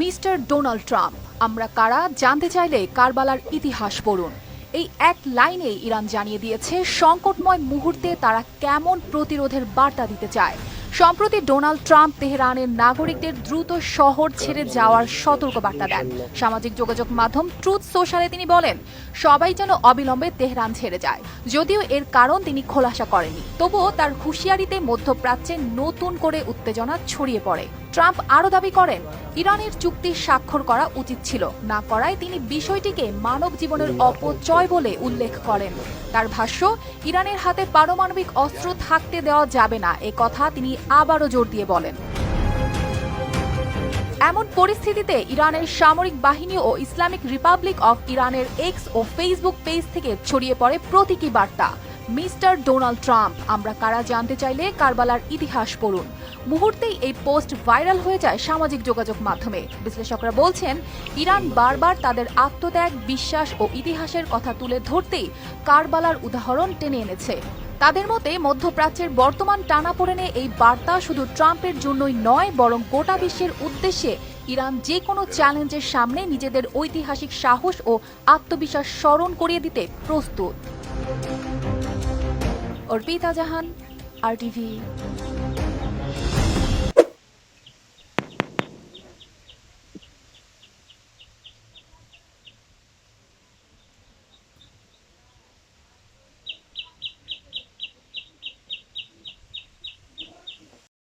Mister Donald Trump. আমরা কারা জানতে চাইলে কারবালার ইতিহাস পড়ুন। এই এক লাইনে ইরান জানিয়ে দিয়েছে, সংকটময় মুহূর্তে তারা কেমন প্রতিরোধের বার্তা দিতে চায়। সম্প্রতি ডোনাল্ড ট্রাম্প তেহরানের নাগরিকদের দ্রুত শহর ছেড়ে যাওয়ার সতর্ক বার্তা দেন। সামাজিক যোগাযোগ মাধ্যম ট্রুথ সোশ্যালে তিনি বলেন, সবাই যেন অবিলম্বে তেহরান ছেড়ে যায়। যদিও এর কারণ তিনি খোলাসা করেনি তবুও তার হুঁশিয়ারিতে মধ্যপ্রাচ্যে নতুন করে উত্তেজনা ছড়িয়ে পড়ে। ট্রাম্প আরও দাবি করেন, ইরানের চুক্তি স্বাক্ষর করা উচিত ছিল, না করায় তিনি বিষয়টিকে মানব জীবনের অপচয় বলে উল্লেখ করেন। তার ভাষ্য, ইরানের হাতে পারমাণবিক অস্ত্র থাকতে দেওয়া যাবে না, এ কথা তিনি আবারও জোর দিয়ে বলেন। এমন পরিস্থিতিতে ইরানের সামরিক বাহিনী ও ইসলামিক রিপাবলিক অফ ইরানের এক্স ও ফেসবুক পেজ থেকে ছড়িয়ে পড়ে প্রতীকী বার্তা। মিস্টার ডোনাল্ড ট্রাম্প, আমরা কারা জানতে চাইলে কারবালার ইতিহাস পড়ুন। মুহূর্তেই এই পোস্ট ভাইরাল হয়ে যায় সামাজিক যোগাযোগ মাধ্যমে। বিশ্লেষকরা বলছেন, ইরান বারবার তাদের আত্মত্যাগ, বিশ্বাস ও ইতিহাসের কথা তুলে ধরতেই কারবালার উদাহরণ টেনে এনেছে। তাদের মতে, মধ্যপ্রাচ্যের বর্তমান টানাপোড়েনে এই বার্তা শুধু ট্রাম্পের জন্যই নয়, বরং গোটা বিশ্বের উদ্দেশ্যে ইরান যে কোনো চ্যালেঞ্জের সামনে নিজেদের ঐতিহাসিক সাহস ও আত্মবিশ্বাস স্মরণ করিয়ে দিতে প্রস্তুত। অর্পিতা জাহান আর টিভি